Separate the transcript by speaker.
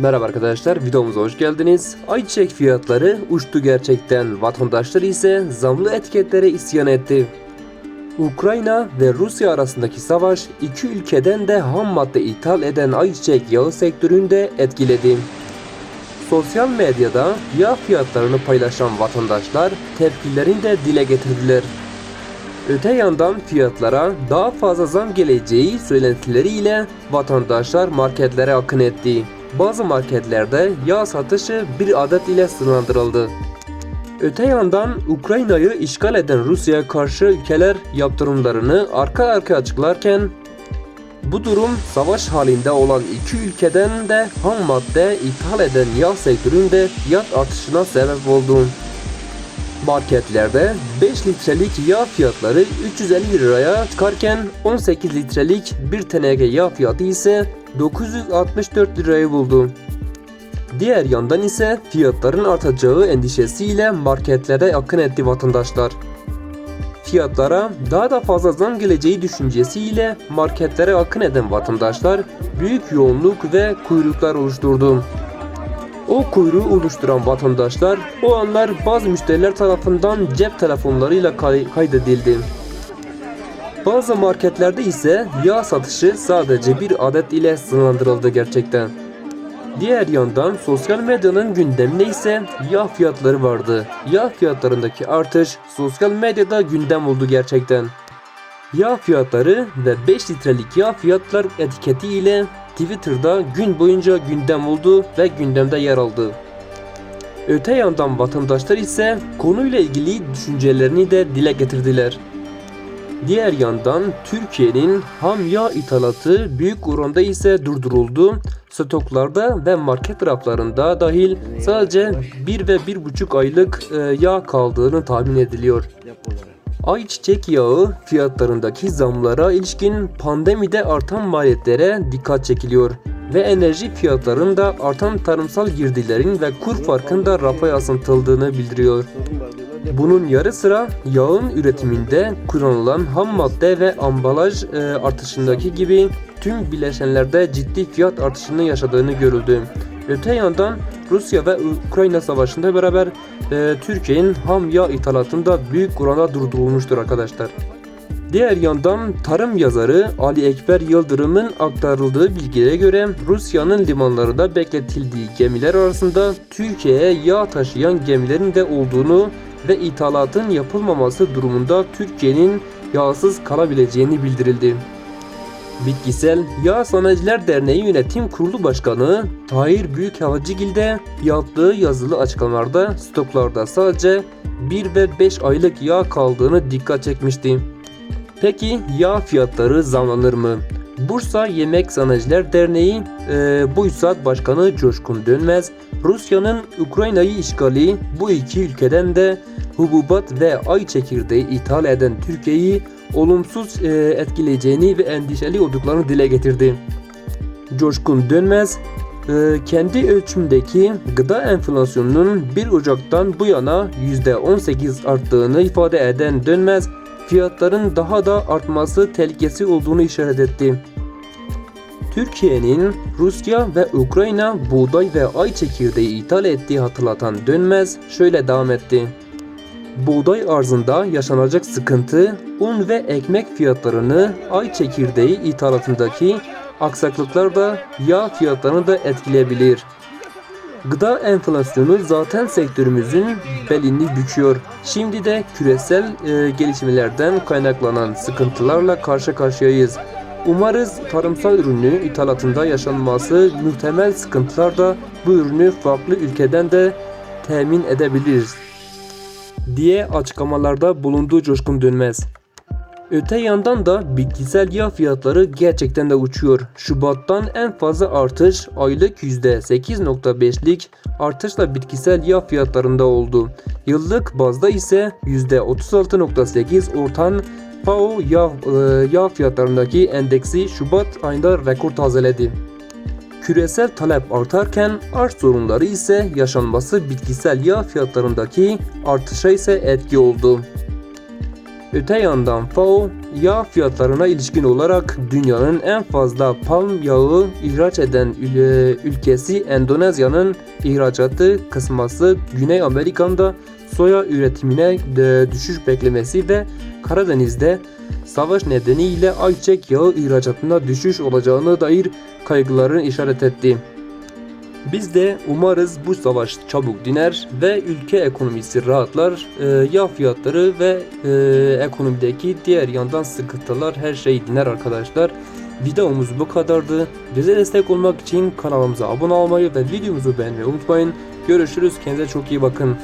Speaker 1: Merhaba arkadaşlar, videomuza hoş geldiniz. Ayçiçek fiyatları uçtu gerçekten, vatandaşlar ise zamlı etiketlere isyan etti. Ukrayna ve Rusya arasındaki savaş iki ülkeden de ham madde ithal eden ayçiçek yağı sektöründe etkiledi. Sosyal medyada yağ fiyatlarını paylaşan vatandaşlar tepkilerini de dile getirdiler. Öte yandan fiyatlara daha fazla zam geleceği söylentileriyle vatandaşlar marketlere akın etti. Bazı marketlerde yağ satışı bir adet ile sınırlandırıldı. Öte yandan Ukrayna'yı işgal eden Rusya'ya karşı ülkeler yaptırımlarını arka arkaya açıklarken bu durum savaş halinde olan iki ülkeden de ham madde ithal eden yağ sektöründe fiyat artışına sebep oldu. Marketlerde 5 litrelik yağ fiyatları 350 liraya çıkarken 18 litrelik bir teneke yağ fiyatı ise 964 lirayı buldu. Diğer yandan ise fiyatların artacağı endişesiyle marketlere akın etti vatandaşlar. Fiyatlara daha da fazla zam geleceği düşüncesiyle marketlere akın eden vatandaşlar büyük yoğunluk ve kuyruklar oluşturdu. O kuyruğu oluşturan vatandaşlar o anlar bazı müşteriler tarafından cep telefonlarıyla kay- kaydedildi. Bazı marketlerde ise yağ satışı sadece bir adet ile sınırlandırıldı gerçekten. Diğer yandan sosyal medyanın gündeminde ise yağ fiyatları vardı. Yağ fiyatlarındaki artış sosyal medyada gündem oldu gerçekten. Yağ fiyatları ve 5 litrelik yağ fiyatlar etiketi ile Twitter'da gün boyunca gündem oldu ve gündemde yer aldı. Öte yandan vatandaşlar ise konuyla ilgili düşüncelerini de dile getirdiler. Diğer yandan Türkiye'nin ham yağ ithalatı büyük oranda ise durduruldu. Stoklarda ve market raflarında dahil sadece 1 ve 1,5 aylık e, yağ kaldığını tahmin ediliyor. Ayçiçek yağı fiyatlarındaki zamlara ilişkin pandemide artan maliyetlere dikkat çekiliyor ve enerji fiyatlarında artan tarımsal girdilerin ve kur farkında rafa yansıtıldığını bildiriyor. Bunun yarı sıra yağın üretiminde kullanılan ham madde ve ambalaj e, artışındaki gibi tüm bileşenlerde ciddi fiyat artışını yaşadığını görüldü. Öte yandan Rusya ve Ukrayna savaşında beraber e, Türkiye'nin ham yağ ithalatında büyük oranda durdurulmuştur arkadaşlar. Diğer yandan tarım yazarı Ali Ekber Yıldırım'ın aktarıldığı bilgilere göre Rusya'nın limanlarında bekletildiği gemiler arasında Türkiye'ye yağ taşıyan gemilerin de olduğunu ve ithalatın yapılmaması durumunda Türkiye'nin yağsız kalabileceğini bildirildi. Bitkisel Yağ Sanayiciler Derneği Yönetim Kurulu Başkanı Tahir Büyükhavacıgil de yaptığı yazılı açıklamalarda stoklarda sadece 1 ve 5 aylık yağ kaldığını dikkat çekmişti. Peki yağ fiyatları zamlanır mı? Bursa Yemek Sanayiciler Derneği e, Buysat Başkanı Coşkun Dönmez, Rusya'nın Ukrayna'yı işgali bu iki ülkeden de hububat ve ay çekirdeği ithal eden Türkiye'yi olumsuz e, etkileyeceğini ve endişeli olduklarını dile getirdi. Coşkun Dönmez, e, kendi ölçümdeki gıda enflasyonunun 1 Ocak'tan bu yana %18 arttığını ifade eden Dönmez, fiyatların daha da artması tehlikesi olduğunu işaret etti. Türkiye'nin Rusya ve Ukrayna buğday ve ay çekirdeği ithal ettiği hatırlatan Dönmez şöyle devam etti. Buğday arzında yaşanacak sıkıntı, un ve ekmek fiyatlarını ay çekirdeği ithalatındaki aksaklıklar da yağ fiyatlarını da etkileyebilir. Gıda enflasyonu zaten sektörümüzün belini büküyor. Şimdi de küresel e, gelişmelerden kaynaklanan sıkıntılarla karşı karşıyayız. Umarız tarımsal ürünü ithalatında yaşanması muhtemel sıkıntılar da bu ürünü farklı ülkeden de temin edebiliriz diye açıklamalarda bulunduğu Coşkun Dönmez. Öte yandan da bitkisel yağ fiyatları gerçekten de uçuyor. Şubattan en fazla artış aylık %8.5'lik artışla bitkisel yağ fiyatlarında oldu. Yıllık bazda ise %36.8 ortan FAO yağ, e, yağ fiyatlarındaki endeksi Şubat ayında rekor tazeledi. Küresel talep artarken arz sorunları ise yaşanması bitkisel yağ fiyatlarındaki artışa ise etki oldu. Öte yandan FAO yağ fiyatlarına ilişkin olarak dünyanın en fazla palm yağı ihraç eden ül- ülkesi Endonezya'nın ihracatı kısması Güney Amerika'da soya üretimine düşüş beklemesi ve Karadeniz'de savaş nedeniyle ayçiçek yağı ihracatında düşüş olacağına dair kaygılarını işaret etti. Biz de umarız bu savaş çabuk diner ve ülke ekonomisi rahatlar, e, yağ fiyatları ve e, ekonomideki diğer yandan sıkıntılar her şey diner arkadaşlar. Videomuz bu kadardı. Bize destek olmak için kanalımıza abone olmayı ve videomuzu beğenmeyi unutmayın. Görüşürüz. Kendinize çok iyi bakın.